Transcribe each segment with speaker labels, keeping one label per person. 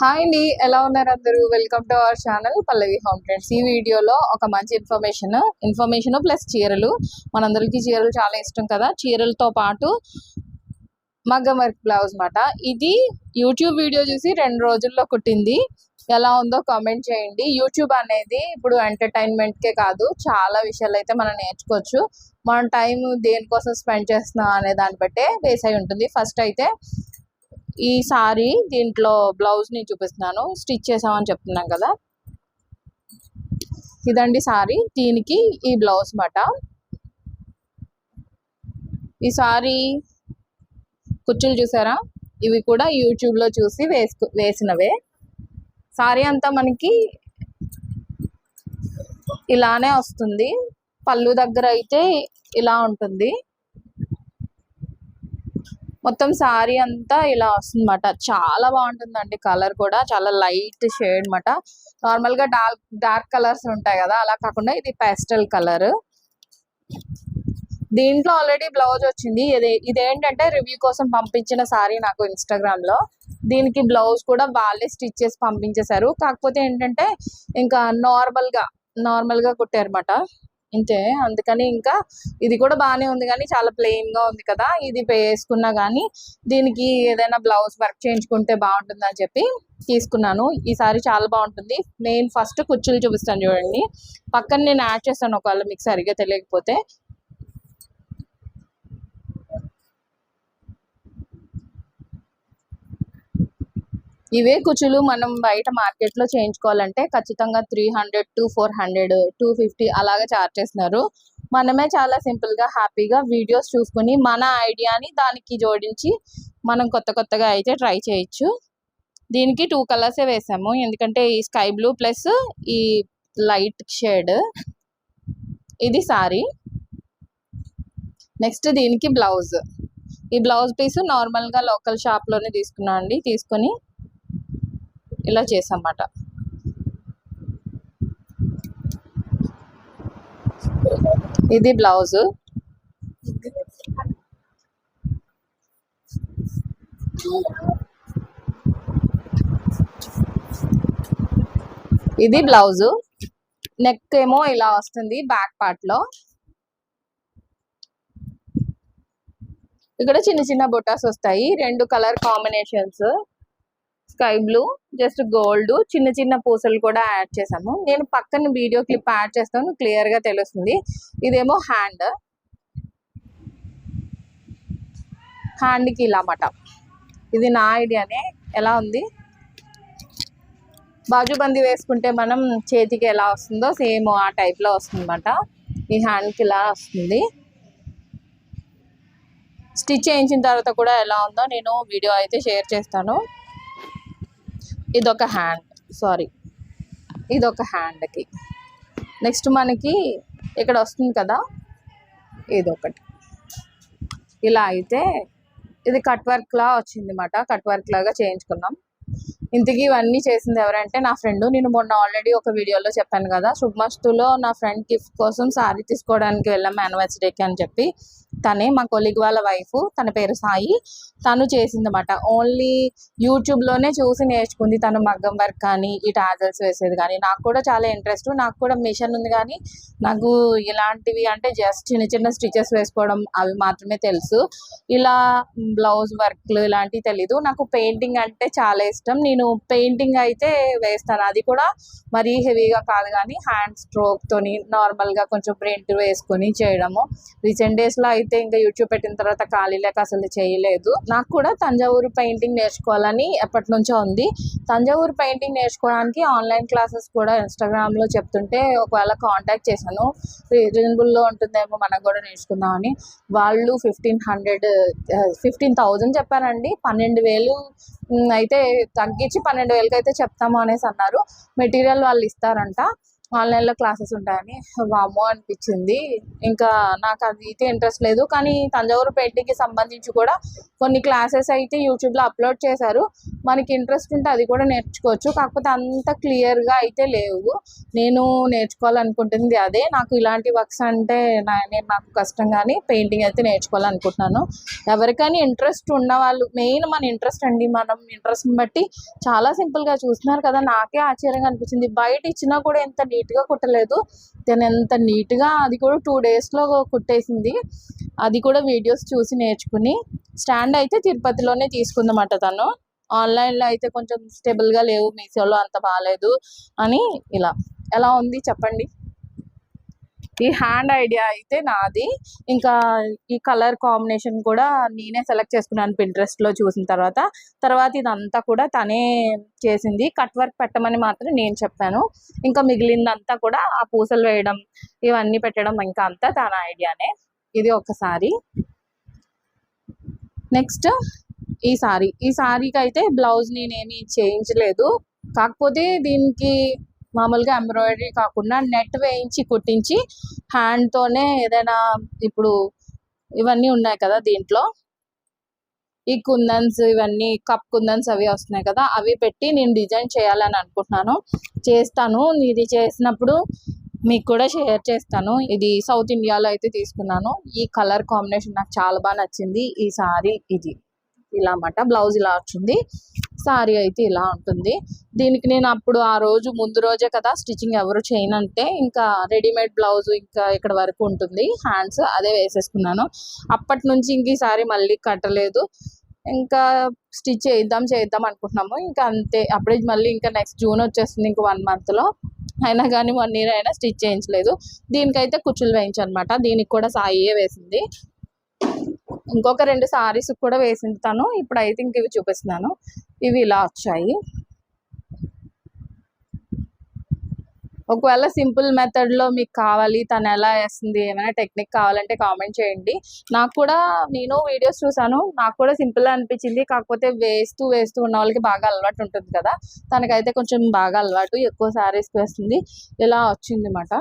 Speaker 1: Hi అండి ఎలా ఉన్నారు అందరూ? Welcome to our channel Pallavi home trends ఈ వీడియోలో ఒక మంచి ఇన్ఫర్మేషన్ ఇన్ఫర్మేషన్ ప్లస్ చీరలు. మనందరికీ చీరలు చాలా ఇష్టం కదా? చీరలతో పాటు మగ్గం వర్క్ బ్లౌజ్ మాట. ఇది యూట్యూబ్ వీడియో చూసి రెండు రోజుల్లో కుట్టింది. ఎలా ఉందో కామెంట్ చేయండి. యూట్యూబ్ అనేది ఇప్పుడు ఎంటర్టైన్మెంట్కే కాదు చాలా విషయాలు అయితే మనం నేర్చుకోవచ్చు. మన టైం దేనికోసం స్పెండ్ చేస్తున్నాం అనే దాన్ని బట్టే బేస్ అయి ఉంటుంది. ఫస్ట్ అయితే ఈ సారీ దీంట్లో బ్లౌజ్ని చూపిస్తున్నాను. స్టిచ్ చేసామని చెప్తున్నాం కదా. ఇదండి సారీ. దీనికి ఈ బ్లౌజ్ మాట. ఈ సారీ కుచ్చులు చూసారా? ఇవి కూడా యూట్యూబ్లో చూసి వేసుకు వేసినవే. సారీ అంతా మనకి ఇలానే వస్తుంది. పళ్ళు దగ్గర అయితే ఇలా ఉంటుంది. మొత్తం సారీ అంతా ఇలా వస్తుందన్నమాట. చాలా బాగుంటుందండి కలర్ కూడా. చాలా లైట్ షేడ్ అనమాట నార్మల్గా డార్క్ డార్క్ కలర్స్ ఉంటాయి కదా అలా కాకుండా ఇది పేస్టల్ కలర్. దీంట్లో ఆల్రెడీ బ్లౌజ్ వచ్చింది. ఇది ఇదేంటంటే రివ్యూ కోసం పంపించిన సారీ నాకు ఇన్స్టాగ్రామ్లో. దీనికి బ్లౌజ్ కూడా వాళ్ళే స్టిచ్ చేసి పంపించేశారు. కాకపోతే ఏంటంటే ఇంకా నార్మల్ నార్మల్గా నార్మల్గా కుట్టారన్నమాట. ఇంతే అందుకని ఇంకా ఇది కూడా బాగానే ఉంది కానీ చాలా ప్లెయిన్గా ఉంది కదా. ఇది వేసుకున్నా కానీ దీనికి ఏదైనా బ్లౌజ్ వర్క్ చేయించుకుంటే బాగుంటుంది అని చెప్పి తీసుకున్నాను. ఈసారి చాలా బాగుంటుంది. మెయిన్ ఫస్ట్ కుచ్చులు చూపిస్తాను చూడండి. పక్కన నేను యాడ్ చేస్తాను ఒకవేళ మీకు సరిగ్గా తెలియకపోతే. ఇవే కుచ్చులు మనం బయట మార్కెట్లో చేయించుకోవాలంటే ఖచ్చితంగా three hundred to four hundred two fifty అలాగా చార్జ్ చేస్తున్నారు. మనమే చాలా సింపుల్గా హ్యాపీగా వీడియోస్ చూసుకుని మన ఐడియాని దానికి జోడించి మనం కొత్త కొత్తగా అయితే ట్రై చేయొచ్చు. దీనికి టూ కలర్సే వేసాము. ఎందుకంటే ఈ స్కై బ్లూ ప్లస్ ఈ లైట్ షేడ్. ఇది సారీ. నెక్స్ట్ దీనికి బ్లౌజ్. ఈ బ్లౌజ్ పీస్ నార్మల్గా లోకల్ షాప్లోనే తీసుకున్నాం అండి తీసుకొని ఇలా చేసామాట ఇది బ్లౌజ్. ఇది బ్లౌజ్. నెక్ ఏమో ఇలా వస్తుంది బ్యాక్ పార్ట్లో ఇక్కడ చిన్న చిన్న బొటాస్ వస్తాయి. రెండు colour combinations. Sky blue just gold చిన్న చిన్న పూసలు కూడా యాడ్ చేసాము నేను పక్కన వీడియో క్లిప్ యాడ్ చేస్తాను క్లియర్గా తెలుస్తుంది. ఇదేమో హ్యాండ్. హ్యాండ్కి ఇలా అన్నమాట. ఇది నా ఐడియానే. ఎలా ఉంది? బాజుబందీ వేసుకుంటే మనం చేతికి ఎలా వస్తుందో సేమ్ ఆ టైప్లో వస్తుందన్నమాట. ఈ హ్యాండ్కి ఇలా వస్తుంది. స్టిచ్ చేయించిన తర్వాత కూడా ఎలా ఉందో నేను వీడియో అయితే షేర్ చేస్తాను. ఇదొక హ్యాండ్ సారీ ఇదొక హ్యాండ్కి నెక్స్ట్ మనకి ఇక్కడ వస్తుంది కదా ఇదొకటి. ఇలా అయితే ఇది కట్ వర్క్లా వచ్చింది అనమాట కట్ వర్క్ లాగా చేయించుకున్నాం. ఇంతకీ ఇవన్నీ చేసింది ఎవరంటే నా ఫ్రెండ్. నేను మొన్న ఆల్రెడీ ఒక వీడియోలో చెప్పాను కదా శుభమస్తులో నా ఫ్రెండ్ గిఫ్ట్ కోసం సారీ తీసుకోవడానికి వెళ్ళాం యానివర్సరీకి అని చెప్పి. తనే మా కొలిగ్ వాళ్ళ వైఫ్ తన పేరు సాయి. తను చేసిందన్నమాట. ఓన్లీ యూట్యూబ్లోనే చూసి నేర్చుకుంది. తను మగ్గం వర్క్ కానీ ఈ టాజల్స్ వేసేది కానీ. నాకు కూడా చాలా ఇంట్రెస్ట్ నాకు కూడా మిషన్ ఉంది కానీ నాకు ఇలాంటివి అంటే జస్ట్ చిన్న చిన్న స్టిచెస్ వేసుకోవడం అవి మాత్రమే తెలుసు. ఇలా బ్లౌజ్ వర్క్లు ఇలాంటివి తెలీదు. నాకు పెయింటింగ్ అంటే చాలా ఇష్టం. నేను పెయింటింగ్ అయితే వేస్తాను. అది కూడా మరీ హెవీగా కాదు కానీ హ్యాండ్ స్ట్రోక్తో నార్మల్గా కొంచెం ప్రింట్ వేసుకొని చేయడము. రీసెంట్ డేస్లో అయితే అయితే ఇంకా యూట్యూబ్ పెట్టిన తర్వాత ఖాళీ లేక అసలు చేయలేదు. నాకు కూడా తంజావూరు పెయింటింగ్ నేర్చుకోవాలని ఎప్పటి నుంచో ఉంది. తంజావూరు పెయింటింగ్ నేర్చుకోవడానికి ఆన్లైన్ క్లాసెస్ కూడా ఇన్స్టాగ్రామ్లో చెప్తుంటే ఒకవేళ కాంటాక్ట్ చేశాను రీజనబుల్లో ఉంటుందేమో మనకు కూడా నేర్చుకుందామని. వాళ్ళు ఫిఫ్టీన్ హండ్రెడ్ ఫిఫ్టీన్ థౌజండ్ చెప్పారండి. పన్నెండు వేలు అయితే తగ్గించి పన్నెండు వేలకి అయితే చెప్తాము అనేసి అన్నారు. మెటీరియల్ వాళ్ళు ఇస్తారంట. ఆన్లైన్లో క్లాసెస్ ఉంటాయని వామ్మో అనిపించింది. ఇంకా నాకు అది అయితే ఇంట్రెస్ట్ లేదు. కానీ తంజావూరు పెయింటింగ్కి సంబంధించి కూడా కొన్ని క్లాసెస్ అయితే యూట్యూబ్లో అప్లోడ్ చేశారు. మనకి ఇంట్రెస్ట్ ఉంటే అది కూడా నేర్చుకోవచ్చు. కాకపోతే అంత క్లియర్గా అయితే లేవు. నేను నేర్చుకోవాలనుకుంటుంది అదే. నాకు ఇలాంటి వర్క్స్ అంటే నేను నాకు కష్టం కానీ పెయింటింగ్ అయితే నేర్చుకోవాలనుకుంటున్నాను. ఎవరికైనా ఇంట్రెస్ట్ ఉన్న వాళ్ళు మెయిన్ మన ఇంట్రెస్ట్ అండి. మనం ఇంట్రెస్ట్ని బట్టి చాలా సింపుల్గా చూస్తున్నారు కదా. నాకే ఆశ్చర్యంగా అనిపించింది. బయట ఇచ్చినా కూడా ఎంత నీట్గా కుట్టలేదు. తను ఎంత నీట్గా అది కూడా టూ డేస్లో కుట్టేసింది. అది కూడా వీడియోస్ చూసి నేర్చుకుని స్టాండ్ అయితే తిరుపతిలోనే తీసుకుందన్నమాట తను. ఆన్లైన్లో అయితే కొంచెం స్టేబుల్గా లేవు మీషోలో అంత బాగాలేదు అని ఇలా. ఎలా ఉంది చెప్పండి? ఈ హ్యాండ్ ఐడియా అయితే నాది. ఇంకా ఈ కలర్ కాంబినేషన్ కూడా నేనే సెలెక్ట్ చేసుకున్నాను పింట్రెస్ట్లో చూసిన తర్వాత. తర్వాత ఇదంతా కూడా తనే చేసింది. కట్ వర్క్ పెట్టమని మాత్రం నేను చెప్పాను. ఇంకా మిగిలిందంతా కూడా ఆ పూసలు వేయడం ఇవన్నీ పెట్టడం ఇంకా అంతా తన ఐడియానే ఇది ఒకసారి నెక్స్ట్ ఈ సారీ. ఈ సారీకి అయితే బ్లౌజ్ నేనేమి చేయించలేదు. కాకపోతే దీనికి మామూలుగా ఎంబ్రాయిడరీ కాకుండా నెట్ వేయించి కుట్టించి హ్యాండ్తోనే ఏదైనా ఇప్పుడు ఇవన్నీ ఉన్నాయి కదా దీంట్లో. ఈ కుందన్స్ ఇవన్నీ కప్ కుందన్స్ అవి వస్తున్నాయి కదా అవి పెట్టి నేను డిజైన్ చేయాలని అనుకుంటున్నాను. చేస్తాను. ఇది చేసినప్పుడు మీకు కూడా షేర్ చేస్తాను. ఇది సౌత్ ఇండియాలో అయితే తీసుకున్నాను. ఈ కలర్ కాంబినేషన్ నాకు చాలా బాగా నచ్చింది. ఈ సారీ ఇది. ఇలా అన్నమాట బ్లౌజ్ ఇలా వచ్చింది. సారీ అయితే ఇలా ఉంటుంది. దీనికి నేను అప్పుడు ఆ రోజు ముందు రోజే కదా స్టిచ్చింగ్ ఎవరు చేయనంటే ఇంకా రెడీమేడ్ బ్లౌజ్ ఇంకా ఇక్కడ వరకు ఉంటుంది. హ్యాండ్స్ అదే వేసేసుకున్నాను. అప్పటి నుంచి ఇంక ఈ సారీ మళ్ళీ కట్టలేదు. ఇంకా స్టిచ్ చేద్దాం చేద్దాం అనుకుంటున్నాము. ఇంకా అంతే. అప్పుడే మళ్ళీ ఇంకా నెక్స్ట్ జూన్ వచ్చేస్తుంది ఇంక వన్ మంత్లో అయినా కానీ వన్ ఇయర్ అయినా స్టిచ్ చేయించలేదు. దీనికైతే కుచ్చులు వేయించనమాట. దీనికి కూడా సాయియే వేసింది. ఇంకొక రెండు సారీస్ కూడా వేసింది తను. ఇప్పుడు అయితే ఇంక ఇవి చూపిస్తున్నాను. ఇవి ఇలా వచ్చాయి. ఒకవేళ సింపుల్ మెథడ్లో మీకు కావాలి తను ఎలా వేస్తుంది ఏమైనా టెక్నిక్ కావాలంటే కామెంట్ చేయండి. నాకు కూడా నేను వీడియోస్ చూసాను నాకు కూడా సింపుల్ అనిపించింది. కాకపోతే వేస్తూ వేస్తూ ఉన్న వాళ్ళకి బాగా అలవాటు ఉంటుంది కదా. తనకైతే కొంచెం బాగా అలవాటు ఎక్కువ శారీస్ వేస్తుంది. ఇలా వచ్చింది అన్నమాట.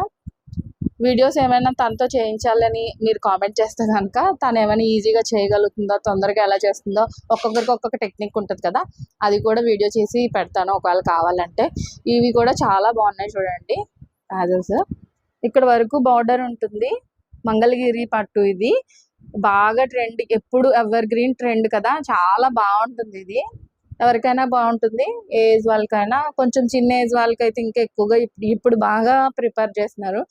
Speaker 1: వీడియోస్ ఏమైనా తనతో చేయించాలని మీరు కామెంట్ చేస్తే కనుక తను ఏమైనా ఈజీగా చేయగలుగుతుందో తొందరగా ఎలా చేస్తుందో ఒక్కొక్కరికి ఒక్కొక్క టెక్నిక్ ఉంటుంది కదా అది కూడా వీడియో చేసి పెడతాను ఒకవేళ కావాలంటే. ఇవి కూడా చాలా బాగున్నాయి చూడండి. యాజల్స్ ఇక్కడ వరకు బార్డర్ ఉంటుంది. మంగళగిరి పట్టు ఇది. బాగా ట్రెండ్ ఎప్పుడు ఎవర్ గ్రీన్ ట్రెండ్ కదా చాలా బాగుంటుంది ఇది. ఎవరికైనా బాగుంటుంది ఏజ్ వాళ్ళకైనా. కొంచెం చిన్న ఏజ్ వాళ్ళకైతే ఇంకా ఎక్కువగా ఇప్పుడు ఇప్పుడు బాగా ప్రిపేర్ చేస్తున్నారు.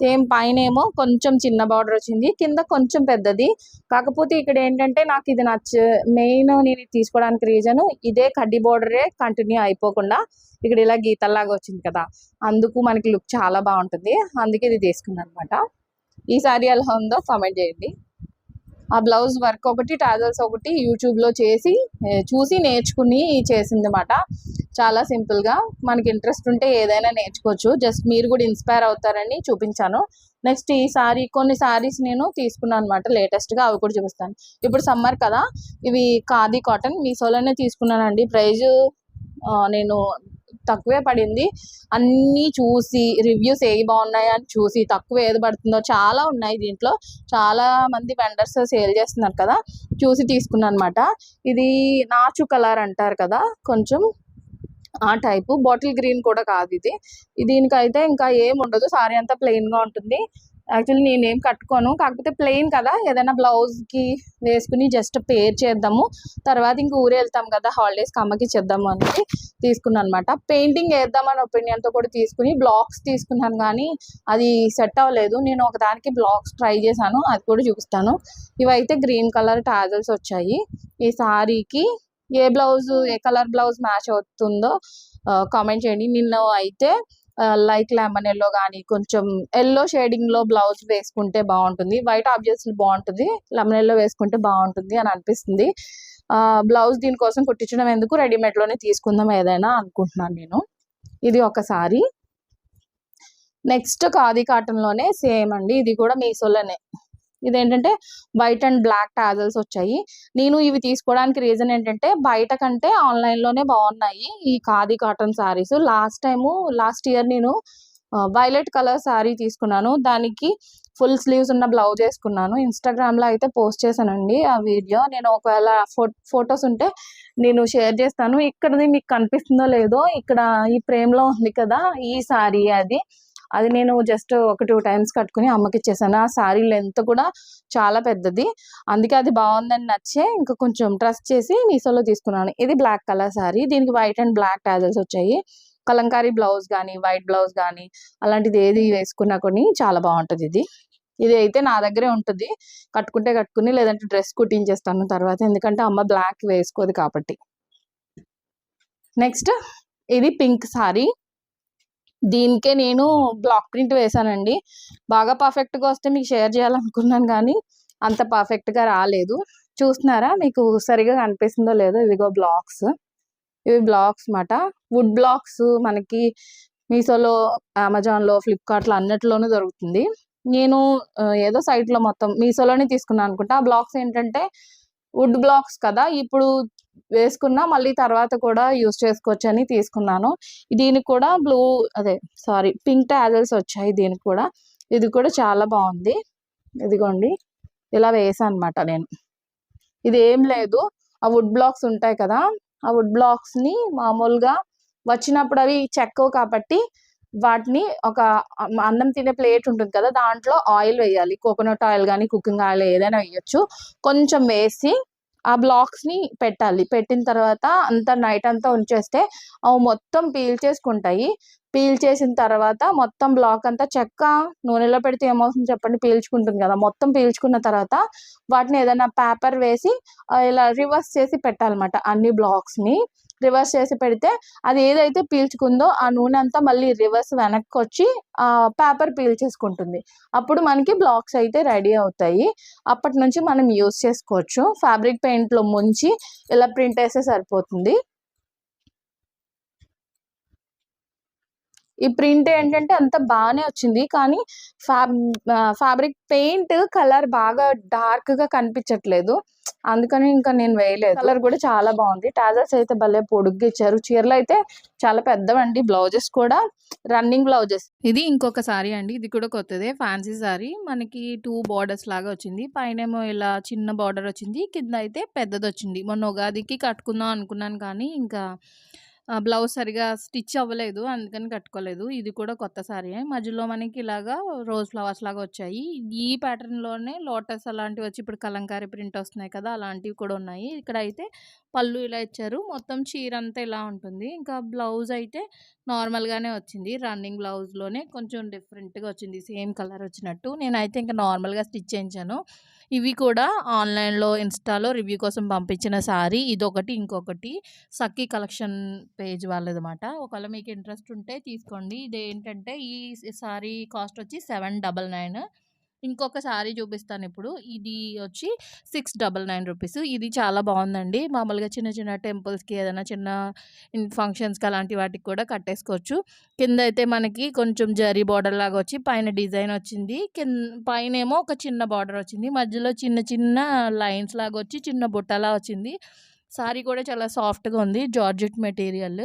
Speaker 1: సేమ్ పైన ఏమో కొంచెం చిన్న బార్డర్ వచ్చింది కింద కొంచెం పెద్దది. కాకపోతే ఇక్కడ ఏంటంటే నాకు ఇది నచ్చ మెయిన్ నేను తీసుకోవడానికి రీజన్ ఇదే కడ్డీ బార్డరే కంటిన్యూ అయిపోకుండా ఇక్కడ ఇలా గీతల్లాగా వచ్చింది కదా. అందుకు మనకి లుక్ చాలా బాగుంటుంది. అందుకే ఇది తీసుకున్నాను అనమాట ఈ సారీ ఎలా ఉందో కామెంట్ చేయండి. ఆ బ్లౌజ్ వర్క్ ఒకటి టాజల్స్ ఒకటి యూట్యూబ్లో చేసి చూసి నేర్చుకుని చేసింది అనమాట చాలా సింపుల్గా మనకి ఇంట్రెస్ట్ ఉంటే ఏదైనా నేర్చుకోవచ్చు. జస్ట్ మీరు కూడా ఇన్స్పైర్ అవుతారని చూపించాను. నెక్స్ట్ ఈ సారీ కొన్ని సారీస్ నేను తీసుకున్నాను అనమాట లేటెస్ట్గా అవి కూడా చూపిస్తాను. ఇప్పుడు సమ్మర్ కదా. ఇవి ఖాదీ కాటన్ మీషోలోనే తీసుకున్నానండి. ప్రైజు నేను తక్కువే పడింది. అన్నీ చూసి రివ్యూస్ ఏవి బాగున్నాయి అని చూసి తక్కువ ఏది పడుతుందో చాలా ఉన్నాయి దీంట్లో. చాలా మంది వెండర్స్ సేల్ చేస్తున్నారు కదా చూసి తీసుకున్నాను అనమాట ఇది నాచు కలర్ అంటారు కదా కొంచెం ఆ టైపు. బాటిల్ గ్రీన్ కూడా కాదు ఇది. దీనికైతే ఇంకా ఏం ఉండదు. సారీ అంతా ప్లెయిన్గా ఉంటుంది. యాక్చువల్లీ నేనేం కట్టుకోను. కాకపోతే ప్లెయిన్ కదా ఏదైనా బ్లౌజ్కి వేసుకుని జస్ట్ పేర్ చేద్దాము. తర్వాత ఇంక ఊరు వెళ్తాం కదా హాలిడేస్కి అమ్మకి చేద్దాము అనేది తీసుకున్నాను అనమాట పెయింటింగ్ వేద్దామని ఒపీనియన్తో కూడా తీసుకుని బ్లాక్స్ తీసుకున్నాను కానీ అది సెట్ అవ్వలేదు. నేను ఒకదానికి బ్లాక్స్ ట్రై చేశాను అది కూడా చూపిస్తాను. ఇవైతే గ్రీన్ కలర్ టాజల్స్ వచ్చాయి. ఈ సారీకి ఏ బ్లౌజ్ ఏ కలర్ బ్లౌజ్ మ్యాచ్ అవుతుందో కామెంట్ చేయండి. నిన్న అయితే లైట్ లెమన్ ఎల్లో కానీ కొంచెం ఎల్లో షేడింగ్లో బ్లౌజ్ వేసుకుంటే బాగుంటుంది. వైట్ ఆబ్జెక్ట్స్ బాగుంటుంది. లెమన్ ఎల్లో వేసుకుంటే బాగుంటుంది అని అనిపిస్తుంది. బ్లౌజ్ దీనికోసం కుట్టించడం ఎందుకు? రెడీమేడ్లోనే తీసుకుందాం ఏదైనా అనుకుంటున్నాను నేను. ఇది ఒకసారి నెక్స్ట్ ఖాదీ కాటన్లోనే సేమ్ అండి. ఇది కూడా మీసోలోనే. ఇదేంటంటే వైట్ అండ్ బ్లాక్ టాజల్స్ వచ్చాయి. నేను ఇవి తీసుకోవడానికి రీజన్ ఏంటంటే బయట కంటే ఆన్లైన్లోనే బాగున్నాయి ఈ khadi cotton saris last time last year నేను వైలెట్ కలర్ శారీ తీసుకున్నాను. దానికి ఫుల్ స్లీవ్స్ ఉన్న బ్లౌజ్ వేసుకున్నాను. ఇన్స్టాగ్రామ్లో అయితే పోస్ట్ చేశానండి ఆ వీడియో నేను ఒకవేళ ఫో ఫొటోస్ ఉంటే నేను షేర్ చేస్తాను. ఇక్కడది మీకు కనిపిస్తుందో లేదో ఇక్కడ ఈ ఫ్రేమ్లో ఉంది కదా ఈ శారీ అది. అది నేను జస్ట్ ఒక టూ టైమ్స్ కట్టుకుని అమ్మకి ఇచ్చేసాను. ఆ శారీ లెంత్ కూడా చాలా పెద్దది. అందుకే అది బాగుందని నచ్చే ఇంకా కొంచెం ట్రస్ట్ చేసి మీసోలో తీసుకున్నాను. ఇది బ్లాక్ కలర్ శారీ దీనికి వైట్ అండ్ బ్లాక్ ట్యాజల్స్ వచ్చాయి. కలంకారీ బ్లౌజ్ కానీ వైట్ బ్లౌజ్ కానీ అలాంటిది ఏది వేసుకున్నా కొన్ని చాలా బాగుంటుంది ఇది. ఇది అయితే నా దగ్గరే ఉంటుంది. కట్టుకుంటే కట్టుకుని లేదంటే డ్రెస్ కుట్టించేస్తాను తర్వాత ఎందుకంటే అమ్మ బ్లాక్ వేసుకోదు కాబట్టి. నెక్స్ట్ ఇది పింక్ సారీ దీనికే నేను బ్లాక్ ప్రింట్ వేసానండి బాగా పర్ఫెక్ట్గా వస్తే మీకు షేర్ చేయాలనుకున్నాను కానీ అంత పర్ఫెక్ట్గా రాలేదు. చూస్తున్నారా? మీకు సరిగా కనిపిస్తుందో లేదో ఇదిగో బ్లాక్స్ ఇవి బ్లాక్స్ మాట వుడ్ బ్లాక్స్ మనకి మీషోలో అమెజాన్లో ఫ్లిప్కార్ట్లో అన్నిటిలోనూ దొరుకుతుంది. నేను ఏదో సైట్లో మొత్తం మీషోలోనే తీసుకున్నాను అనుకుంటా. ఆ బ్లాక్స్ ఏంటంటే వుడ్ బ్లాక్స్ కదా. ఇప్పుడు వేసుకున్నా మళ్ళీ తర్వాత కూడా యూస్ చేసుకోవచ్చు అని తీసుకున్నాను. దీనికి కూడా బ్లూ అదే సారీ పింక్ టాజల్స్ వచ్చాయి దీనికి కూడా. ఇది కూడా చాలా బాగుంది. ఇదిగోండి. ఇలా వేసాను అనమాట నేను. ఇది ఏం లేదు. ఆ వుడ్ బ్లాక్స్ ఉంటాయి కదా. ఆ వుడ్ బ్లాక్స్ని మామూలుగా వచ్చినప్పుడు అవి చెక్కవు కాబట్టి వాటిని ఒక అన్నం తినే ప్లేట్ ఉంటుంది కదా దాంట్లో ఆయిల్ వేయాలి. కోకోనట్ ఆయిల్ కానీ కుకింగ్ ఆయిల్ ఏదైనా వేయచ్చు. కొంచెం వేసి ఆ బ్లాక్స్ని పెట్టాలి. పెట్టిన తర్వాత అంతా నైట్ అంతా ఉంచేస్తే అవి మొత్తం పీల్ చేసుకుంటాయి. పీల్ చేసిన తర్వాత మొత్తం బ్లాక్ అంతా చెక్క నూనెలో పెడితే ఏమవుతుంది చెప్పండి? పీల్చుకుంటుంది కదా. మొత్తం పీల్చుకున్న తర్వాత వాటిని ఏదైనా పేపర్ వేసి ఇలా రివర్స్ చేసి పెట్టాలన్నమాట అన్ని బ్లాక్స్ని రివర్స్ చేసి పెడితే అది ఏదైతే పీల్చుకుందో ఆ నూనె అంతా మళ్ళీ రివర్స్ వెనక్కి వచ్చి పేపర్ పీల్చేసుకుంటుంది అప్పుడు మనకి బ్లాక్స్ అయితే రెడీ అవుతాయి. అప్పటి నుంచి మనం యూస్ చేసుకోవచ్చు. ఫ్యాబ్రిక్ పెయింట్లో ముంచి ఇలా ప్రింట్ వేస్తే సరిపోతుంది. ఈ ప్రింట్ ఏంటంటే అంత బాగానే వచ్చింది. కానీ ఫ్యాబ్ ఫ్యాబ్రిక్ పెయింట్ కలర్ బాగా డార్క్గా కనిపించట్లేదు. అందుకని ఇంకా నేను వేయలేదు. కలర్ కూడా చాలా బాగుంది. టాజర్స్ అయితే భలే పొడుగ్గా ఇచ్చారు. చీరలు అయితే చాలా పెద్దవండి. బ్లౌజెస్ కూడా రన్నింగ్ బ్లౌజెస్.
Speaker 2: ఇది ఇంకొక సారీ అండి. ఇది కూడా కొత్తదే. ఫ్యాన్సీ సారీ. మనకి టూ బార్డర్స్ లాగా వచ్చింది. పైన ఏమో ఇలా చిన్న బార్డర్ వచ్చింది. కింద అయితే పెద్దది వచ్చింది మొన్న ఉగాదికి కట్టుకుందాం అనుకున్నాను కానీ ఇంకా బ్లౌజ్ సరిగా స్టిచ్ అవ్వలేదు అందుకని కట్టుకోలేదు. ఇది కూడా కొత్త సారీ. మధ్యలో మనకి ఇలాగా రోజ్ ఫ్లవర్స్ లాగా వచ్చాయి. ఈ ప్యాటర్న్లోనే లోటస్ అలాంటివి వచ్చి ఇప్పుడు కలంకారీ ప్రింట్ వస్తున్నాయి కదా అలాంటివి కూడా ఉన్నాయి. ఇక్కడ అయితే పళ్ళు ఇలా ఇచ్చారు. మొత్తం చీర అంతా ఇలా ఉంటుంది. ఇంకా బ్లౌజ్ అయితే నార్మల్గానే వచ్చింది. రన్నింగ్ బ్లౌజ్లోనే కొంచెం డిఫరెంట్గా వచ్చింది. సేమ్ కలర్ వచ్చినట్టు. నేనైతే ఇంకా నార్మల్గా స్టిచ్ చేయించాను. ఇవి కూడా ఆన్లైన్లో ఇన్స్టాలో రివ్యూ కోసం పంపించిన సారీ. ఇదొకటి ఇంకొకటి. సఖీ కలెక్షన్ పేజ్ వాళ్ళదన్నమాట ఒకవేళ మీకు ఇంట్రెస్ట్ ఉంటే తీసుకోండి. ఇది ఏంటంటే ఈ సారీ కాస్ట్ వచ్చి సెవెన్ డబల్ నైన్. ఇంకొక శారీ చూపిస్తాను ఇప్పుడు. ఇది వచ్చి సిక్స్ డబల్ నైన్ రూపీస్ ఇది చాలా బాగుందండి. మామూలుగా చిన్న చిన్న టెంపుల్స్కి ఏదైనా చిన్న ఫంక్షన్స్కి అలాంటి వాటికి కూడా కట్టేసుకోవచ్చు. కింద అయితే మనకి కొంచెం జరీ బార్డర్ లాగా వచ్చి పైన డిజైన్ వచ్చింది. కింద పైన ఏమో ఒక చిన్న బార్డర్ వచ్చింది. మధ్యలో చిన్న చిన్న లైన్స్ లాగా వచ్చి చిన్న బుట్టలా వచ్చింది. సారీ కూడా చాలా సాఫ్ట్గా ఉంది. Georgette material.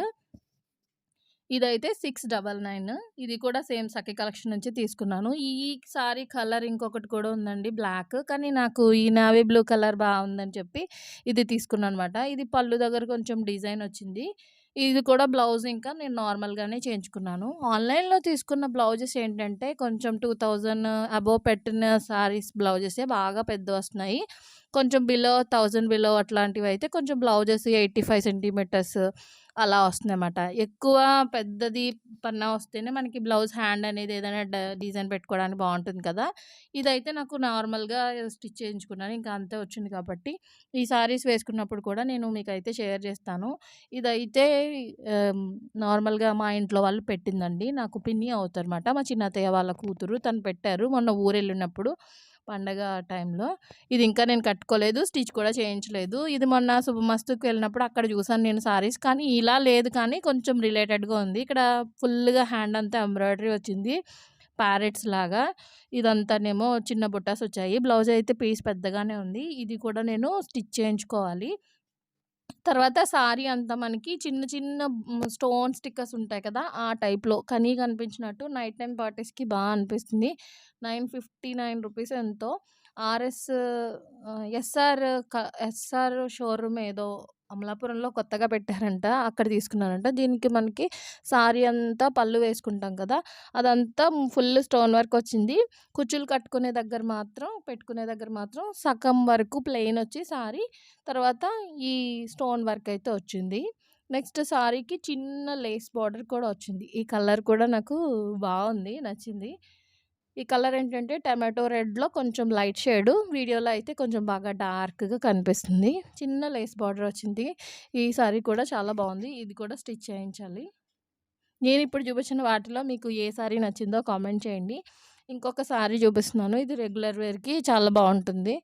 Speaker 2: ఇదైతే సిక్స్ డబల్ నైన్. ఇది కూడా సేమ్ సఖి కలెక్షన్ నుంచి తీసుకున్నాను. ఈ సారీ కలర్ ఇంకొకటి కూడా ఉందండి బ్లాక్. కానీ నాకు ఈ నావీ బ్లూ కలర్ బాగుందని చెప్పి ఇది తీసుకున్నాను అనమాట ఇది పళ్ళు దగ్గర కొంచెం డిజైన్ వచ్చింది. ఇది కూడా బ్లౌజ్ ఇంకా నేను నార్మల్గానే చేయించుకున్నాను. ఆన్లైన్లో తీసుకున్న బ్లౌజెస్ ఏంటంటే కొంచెం టూ థౌజండ్ అబోవ్ పెట్టిన సారీస్ బ్లౌజెసే బాగా పెద్ద వస్తున్నాయి కొంచెం బిలో థౌజండ్ బిలో అట్లాంటివి అయితే కొంచెం బ్లౌజెస్ ఎయిటీ ఫైవ్ సెంటీమీటర్స్ అలా వస్తుందన్నమాట. ఎక్కువ పెద్దది పన్నా వస్తేనే మనకి బ్లౌజ్ హ్యాండ్ అనేది ఏదైనా డిజైన్ పెట్టుకోవడానికి బాగుంటుంది కదా. ఇదైతే నాకు నార్మల్గా స్టిచ్ చేయించుకున్నాను. ఇంకా అంతే వచ్చింది కాబట్టి ఈ సారీస్ వేసుకున్నప్పుడు కూడా నేను మీకు అయితే షేర్ చేస్తాను. ఇదైతే నార్మల్గా మా ఇంట్లో వాళ్ళు పెట్టిందండి. నాకు పిన్ని అవుతారన్నమాట. మా చిన్నతయ్య వాళ్ళ కూతురు తను పెట్టారు. మొన్న ఊరు వెళ్ళినప్పుడు పండగ టైంలో. ఇది ఇంకా నేను కట్టుకోలేదు స్టిచ్ కూడా చేయించలేదు. ఇది మొన్న శుభమస్తుకి వెళ్ళినప్పుడు అక్కడ చూసాను నేను సారీస్. కానీ ఇలా లేదు కానీ కొంచెం రిలేటెడ్గా ఉంది. ఇక్కడ ఫుల్గా హ్యాండ్ అంతా ఎంబ్రాయిడరీ వచ్చింది ప్యారెట్స్ లాగా. ఇదంతానేమో చిన్న బుట్టాస్ వచ్చాయి. బ్లౌజ్ అయితే పీస్ పెద్దగానే ఉంది. ఇది కూడా నేను స్టిచ్ చేయించుకోవాలి.
Speaker 1: తర్వాత సారీ అంతా మనకి చిన్న చిన్న స్టోన్ స్టిక్కర్స్ ఉంటాయి కదా ఆ టైప్లో కనీ కనిపించినట్టు నైట్ టైం పార్టీస్కి బాగా అనిపిస్తుంది. నైన్ ఫిఫ్టీ నైన్ రూపీస్ ఎంతో. ఆర్ఎస్ ఎస్ఆర్ ఎస్ఆర్ షోరూమ్ ఏదో అమలాపురంలో కొత్తగా పెట్టారంట అక్కడ తీసుకున్నారంట. దీనికి మనకి సారీ అంతా పళ్ళు వేసుకుంటాం కదా అదంతా ఫుల్ స్టోన్ వర్క్ వచ్చింది. కుచ్చులు కట్టుకునే దగ్గర మాత్రం పెట్టుకునే దగ్గర మాత్రం సగం వరకు ప్లెయిన్ వచ్చి సారీ తర్వాత ఈ స్టోన్ వర్క్ అయితే వచ్చింది. నెక్స్ట్ సారీకి చిన్న లేస్ బార్డర్ కూడా వచ్చింది. ఈ కలర్ కూడా నాకు బాగుంది నచ్చింది. ఈ కలర్ ఏంటంటే టమాటో రెడ్లో కొంచెం లైట్ షేడు వీడియోలో అయితే కొంచెం బాగా డార్క్గా కనిపిస్తుంది. చిన్న లేస్ బార్డర్ వచ్చింది. ఈ సారీ కూడా చాలా బాగుంది. ఇది కూడా స్టిచ్ చేయించాలి. నేను ఇప్పుడు చూపించిన వాటిలో మీకు ఏ సారీ నచ్చిందో కామెంట్ చేయండి. ఇంకొక సారీ చూపిస్తున్నాను. ఇది రెగ్యులర్ వేర్కి చాలా బాగుంటుంది.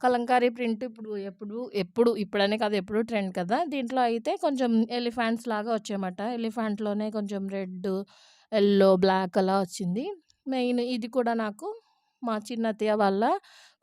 Speaker 1: కలంకారీ ప్రింట్ ఇప్పుడు ఎప్పుడు ఎప్పుడు ఇప్పుడనే కాదు ఎప్పుడు ట్రెండ్ కదా. దీంట్లో అయితే కొంచెం ఎలిఫెంట్స్ లాగా వచ్చాయన్నమాట ఎలిఫెంట్లోనే కొంచెం రెడ్ ఎల్లో బ్లాక్ అలా వచ్చింది. మెయిన్ ఇది కూడా నాకు మా చిన్న అత్తయ్య వాళ్ళ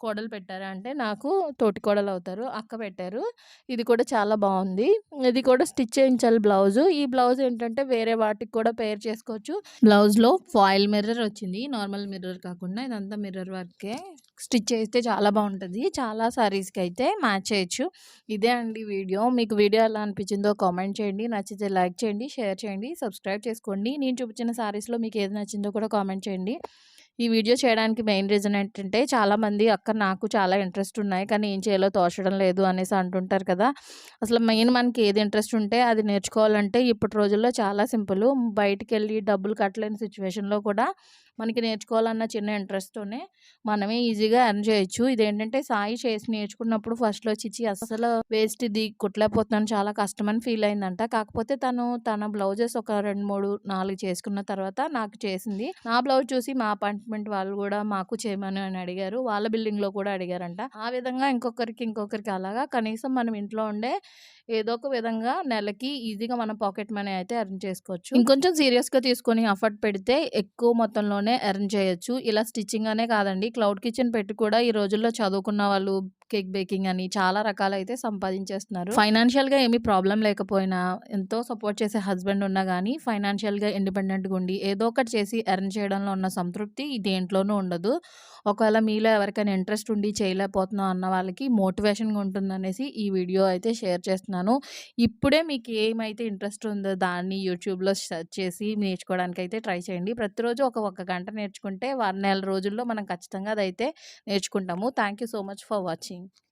Speaker 1: కోడలు పెట్టారు. అంటే నాకు తోటి కోడలు అవుతారు అక్క పెట్టారు. ఇది కూడా చాలా బాగుంది. ఇది కూడా స్టిచ్ చేయించాలి బ్లౌజ్. ఈ బ్లౌజ్ ఏంటంటే వేరే వాటికి కూడా పేర్ చేసుకోవచ్చు. బ్లౌజ్లో ఫాయిల్ మిర్రర్ వచ్చింది. నార్మల్ మిర్రర్ కాకుండా ఇదంతా మిర్రర్ వర్కే. స్టిచ్ చేస్తే చాలా బాగుంటుంది. చాలా సారీస్కి అయితే మ్యాచ్ చేయొచ్చు. ఇదే అండి వీడియో. మీకు వీడియో ఎలా అనిపించిందో కామెంట్ చేయండి. నచ్చితే లైక్ చేయండి షేర్ చేయండి సబ్స్క్రైబ్ చేసుకోండి. నేను చూపించిన సారీస్లో మీకు ఏది నచ్చిందో కూడా కామెంట్ చేయండి. ఈ వీడియో చేయడానికి మెయిన్ రీజన్ ఏంటంటే చాలామంది అక్క నాకు చాలా ఇంట్రెస్ట్ ఉన్నాయి కానీ ఏం చేయాలో తోచడం లేదు అనేసి అంటుంటారు కదా. అసలు మెయిన్ మనకి ఏది ఇంట్రెస్ట్ ఉంటే అది నేర్చుకోవాలంటే ఇప్పటి రోజుల్లో చాలా సింపుల్. బయటికి వెళ్ళి డబ్బులు కట్టలేని సిచ్యువేషన్లో కూడా మనకి నేర్చుకోవాలన్న చిన్న ఇంట్రెస్ట్తోనే మనమే ఈజీగా ఎర్న్ చేయొచ్చు. ఇదేంటంటే సాయి చేసి నేర్చుకున్నప్పుడు ఫస్ట్లో చిచి అసలు వేస్ట్ ఇది కుట్టలేకపోతున్నాను చాలా కష్టమని ఫీల్ అయిందంట. కాకపోతే తను తన బ్లౌజెస్ ఒక రెండు మూడు నాలుగు చేసుకున్న తర్వాత నాకు చేసింది. నా బ్లౌజ్ చూసి మా మేనేజ్మెంట్ వాళ్ళు కూడా మాకు చేయమని అని అడిగారు. వాళ్ళ బిల్డింగ్లో కూడా అడిగారంట. ఆ విధంగా ఇంకొకరికి ఇంకొకరికి అలాగా కనీసం మనం ఇంట్లో ఉండే ఏదో ఒక విధంగా నెలకి ఈజీగా మన పాకెట్ మనీ అయితే ఎర్న్ చేసుకోవచ్చు. ఇంకొంచెం సీరియస్గా తీసుకొని అఫర్ట్ పెడితే ఎక్కువ మొత్తంలోనే ఎర్న్ చేయొచ్చు. ఇలా స్టిచ్చింగ్ అనే కాదండి. క్లౌడ్ కిచెన్ పెట్టి కూడా ఈ రోజుల్లో చదువుకున్న వాళ్ళు కేక్ బేకింగ్ అని చాలా రకాలైతే సంపాదించేస్తున్నారు. ఫైనాన్షియల్గా ఏమీ ప్రాబ్లం లేకపోయినా ఎంతో సపోర్ట్ చేసే హస్బెండ్ ఉన్నా కానీ ఫైనాన్షియల్గా ఇండిపెండెంట్గా ఉండి ఏదో ఒకటి చేసి ఎర్న్ చేయడంలో ఉన్న సంతృప్తి దేంట్లోనూ ఉండదు. ఒకవేళ మీలో ఎవరికైనా ఇంట్రెస్ట్ ఉండి చేయలేకపోతున్నాం అన్న వాళ్ళకి మోటివేషన్గా ఉంటుందనేసి ఈ వీడియో అయితే షేర్ చేస్తున్నాను. ఇప్పుడే మీకు ఏమైతే ఇంట్రెస్ట్ ఉందో దాన్ని యూట్యూబ్లో సెర్చ్ చేసి నేర్చుకోవడానికి అయితే ట్రై చేయండి. ప్రతిరోజు ఒక ఒక గంట నేర్చుకుంటే వారం నెల రోజుల్లో మనం ఖచ్చితంగా అదైతే నేర్చుకుంటాము. Thank you so much for watching. listening.